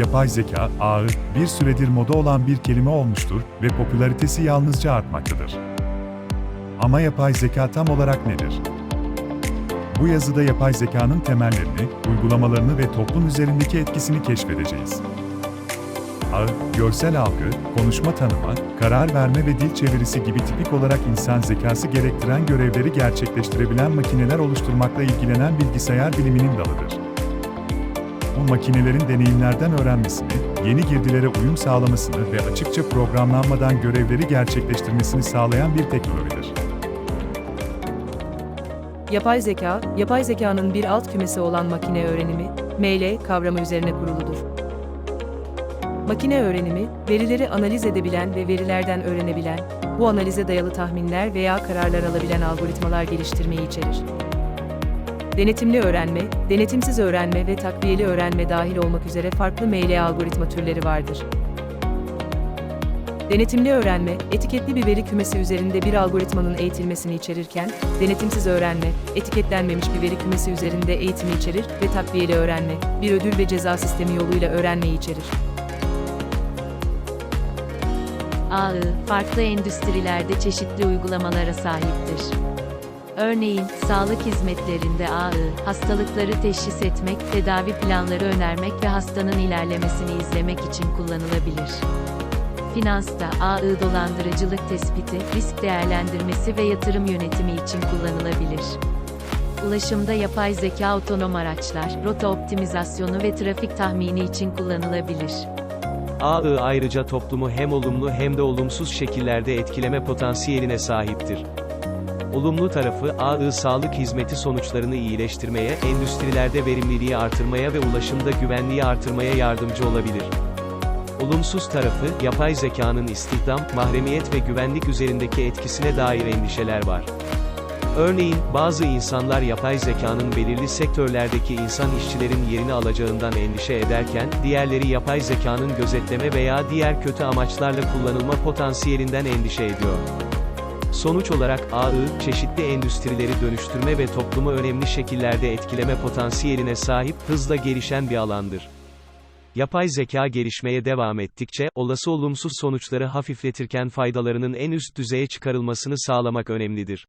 Yapay zeka, ağı, bir süredir moda olan bir kelime olmuştur ve popülaritesi yalnızca artmaktadır. Ama yapay zeka tam olarak nedir? Bu yazıda yapay zekanın temellerini, uygulamalarını ve toplum üzerindeki etkisini keşfedeceğiz. Ağ, görsel algı, konuşma tanıma, karar verme ve dil çevirisi gibi tipik olarak insan zekası gerektiren görevleri gerçekleştirebilen makineler oluşturmakla ilgilenen bilgisayar biliminin dalıdır. Bu makinelerin deneyimlerden öğrenmesini, yeni girdilere uyum sağlamasını ve açıkça programlanmadan görevleri gerçekleştirmesini sağlayan bir teknolojidir. Yapay zeka, yapay zekanın bir alt kümesi olan makine öğrenimi, ML kavramı üzerine kuruludur. Makine öğrenimi, verileri analiz edebilen ve verilerden öğrenebilen, bu analize dayalı tahminler veya kararlar alabilen algoritmalar geliştirmeyi içerir. Denetimli öğrenme, denetimsiz öğrenme ve takviyeli öğrenme dahil olmak üzere farklı ML algoritma türleri vardır. Denetimli öğrenme, etiketli bir veri kümesi üzerinde bir algoritmanın eğitilmesini içerirken, denetimsiz öğrenme, etiketlenmemiş bir veri kümesi üzerinde eğitimi içerir ve takviyeli öğrenme, bir ödül ve ceza sistemi yoluyla öğrenmeyi içerir. ağı, farklı endüstrilerde çeşitli uygulamalara sahiptir. Örneğin, sağlık hizmetlerinde ağı, hastalıkları teşhis etmek, tedavi planları önermek ve hastanın ilerlemesini izlemek için kullanılabilir. Finansta, ağı dolandırıcılık tespiti, risk değerlendirmesi ve yatırım yönetimi için kullanılabilir. Ulaşımda yapay zeka otonom araçlar, rota optimizasyonu ve trafik tahmini için kullanılabilir. AI ayrıca toplumu hem olumlu hem de olumsuz şekillerde etkileme potansiyeline sahiptir. Olumlu tarafı, AI sağlık hizmeti sonuçlarını iyileştirmeye, endüstrilerde verimliliği artırmaya ve ulaşımda güvenliği artırmaya yardımcı olabilir. Olumsuz tarafı, yapay zekanın istihdam, mahremiyet ve güvenlik üzerindeki etkisine dair endişeler var. Örneğin, bazı insanlar yapay zekanın belirli sektörlerdeki insan işçilerin yerini alacağından endişe ederken, diğerleri yapay zekanın gözetleme veya diğer kötü amaçlarla kullanılma potansiyelinden endişe ediyor. Sonuç olarak AI, çeşitli endüstrileri dönüştürme ve toplumu önemli şekillerde etkileme potansiyeline sahip, hızla gelişen bir alandır. Yapay zeka gelişmeye devam ettikçe, olası olumsuz sonuçları hafifletirken faydalarının en üst düzeye çıkarılmasını sağlamak önemlidir.